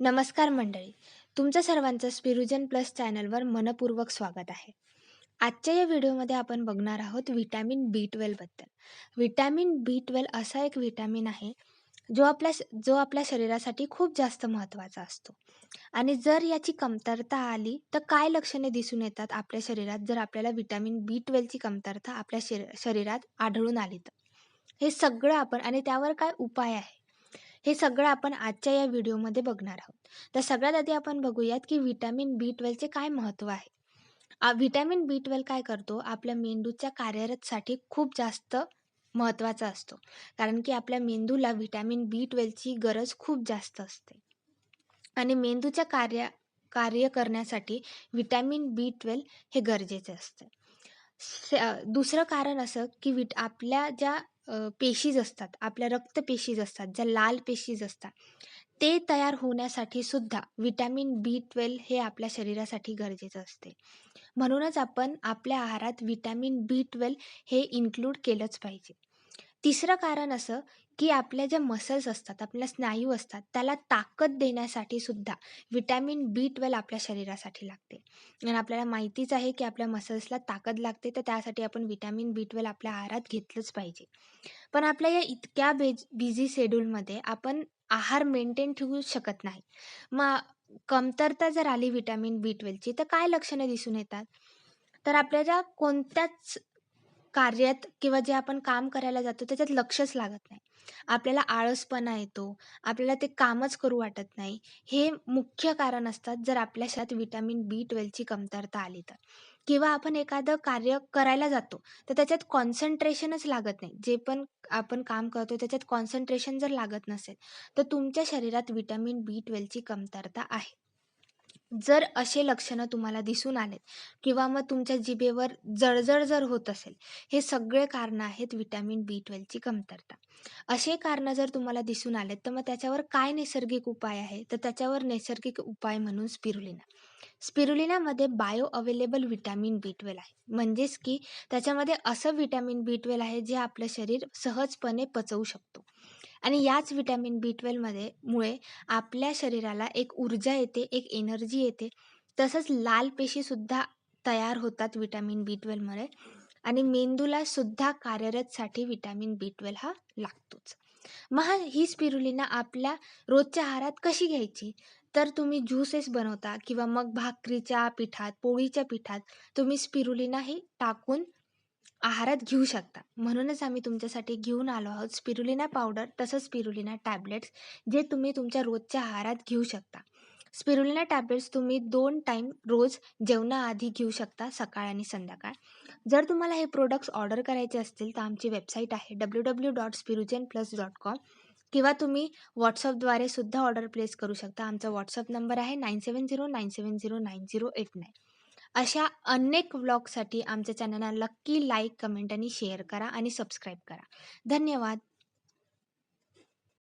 नमस्कार मंडळी. तुमचं सर्वांचं स्पिरुजन प्लस चॅनलवर मनपूर्वक स्वागत आहे. आजच्या या व्हिडिओमध्ये आपण बघणार आहोत व्हिटॅमिन बी ट्वेल्वबद्दल व्हिटॅमिन बी ट्वेल्व असा एक व्हिटॅमिन आहे जो आपल्या जो आपल्या शरीरासाठी खूप जास्त महत्त्वाचा असतो. आणि जर याची कमतरता आली तर काय लक्षणे दिसून येतात आपल्या शरीरात जर आपल्याला व्हिटॅमिन बी ट्वेल्वची कमतरता आपल्या शरीर शरीरात आढळून आली तर? हे सगळं आपण आणि त्यावर काय उपाय आहे? हे सगळं आपण आजच्या या व्हिडिओमध्ये बघणार आहोत. तर सगळ्यात आधी आपण बघूयात की व्हिटॅमिन बी ट्वेल्वचे काय महत्त्व आहे. व्हिटॅमिन बी ट्वेल्व काय करतो? आपल्या मेंदूच्या कार्यरतसाठी खूप जास्त महत्त्वाचा असतो. कारण की आपल्या मेंदूला व्हिटॅमिन बी ट्वेल्वची गरज खूप जास्त असते. आणि मेंदूच्या कार्य कार्य करण्यासाठी व्हिटॅमिन बी ट्वेल्व हे गरजेचे असते. स- दुसरं कारण असं की विट आपल्या ज्या पेशीज असतात आपल्या रक्तपेशीज असतात ज्या लाल पेशीज असतात ते तयार होण्यासाठी सुद्धा विटॅमिन बी ट्वेल्व हे आपल्या शरीरासाठी गरजेचं असते. म्हणूनच आपण आपल्या आहारात विटॅमिन बी ट्वेल्व हे इन्क्लूड केलंच पाहिजे. तिसरं कारण असं की आपल्या ज्या मसल्स असतात आपल्या स्नायू असतात त्याला ताकद देण्यासाठी सुद्धा विटॅमिन बी ट्वेल्व आपल्या शरीरासाठी लागते. आणि आपल्याला माहितीच आहे की आपल्या मसल्सला ताकद लागते तर त्यासाठी आपण विटॅमिन बी ट्वेल्व आपल्या आहारात घेतलंच पाहिजे. पण आपल्या या इतक्या बेज बिझी शेड्यूलमध्ये आपण आहार मेंटेन ठेवू शकत नाही. मग कमतरता जर आली विटॅमिन बी ट्वेल्वची तर काय लक्षणं दिसून येतात? तर आपल्या ज्या कोणत्याच कार्यात किंवा जे आपण काम करायला जातो त्याच्यात लक्षच लागत नाही. आपल्याला आळसपणा येतो आपल्याला ते कामच करू वाटत नाही. हे मुख्य कारण असतात जर आपल्या शरीरात विटॅमिन बी ट्वेल्वची कमतरता आली तर. किंवा आपण एखादं कार्य करायला जातो तर त्याच्यात कॉन्सन्ट्रेशनच लागत नाही. जे पण आपण काम करतो त्याच्यात कॉन्सन्ट्रेशन जर लागत नसेल तर तुमच्या शरीरात विटॅमिन बी ट्वेल्वची कमतरता आहे. जर असे लक्षणं तुम्हाला दिसून आलेत किंवा मग तुमच्या जिभेवर जळजळ जर होत असेल हे सगळे कारणं आहेत विटॅमिन बी ट्वेल्वची कमतरता. असे कारणं जर तुम्हाला दिसून आलेत तर मग त्याच्यावर काय नैसर्गिक उपाय आहे? तर त्याच्यावर नैसर्गिक उपाय म्हणून spirulina. स्पिरुलिनामध्ये bio available vitamin B twelve आहे. म्हणजेच की त्याच्यामध्ये असं विटॅमिन बी ट्वेल्व आहे जे आपलं शरीर सहजपणे पचवू शकतो. आणि याच विटॅमिन बी ट्वेल्वमध्ये मुळे आपल्या शरीराला एक ऊर्जा येते एक एनर्जी येते. तसंच लाल पेशीसुद्धा तयार होतात विटॅमिन बी ट्वेल्वमुळे आणि मेंदूला सुद्धा कार्यरतसाठी विटॅमिन बी ट्वेल्व हा लागतोच. मग ही स्पिरुलिना आपल्या रोजच्या आहारात कशी घ्यायची? तर तुम्ही ज्यूसेस बनवता किंवा मग भाकरीच्या पिठात पोळीच्या पिठात तुम्ही स्पिरुलिना हे टाकून आहारात घेऊ शकता. म्हणूनच आम्ही तुमच्यासाठी घेऊन आलो आहोत स्पिरुलिना पावडर तसंच स्पिरुलिना टॅब्लेट्स, जे तुम्ही तुमच्या रोजच्या आहारात घेऊ शकता. स्पिरुलिना टॅब्लेट्स तुम्ही दोन टाईम रोज जेवणाआधी घेऊ शकता, सकाळ आणि संध्याकाळ. जर तुम्हाला हे प्रोडक्ट्स ऑर्डर करायचे असतील, तर आमची वेबसाईट आहे डब्ल्यू डब्ल्यू डॉट्स पिरूजन प्लस डॉट कॉम किंवा तुम्ही व्हॉट्सअपद्वारे सुद्धा ऑर्डर प्लेस करू शकता. आमचा व्हॉट्सअप नंबर आहे 9709709089. अशा अनेक व्लॉगसाठी आमच्या चॅनलला नक्की लाईक कमेंट आणि शेअर करा आणि सबस्क्राईब करा. धन्यवाद.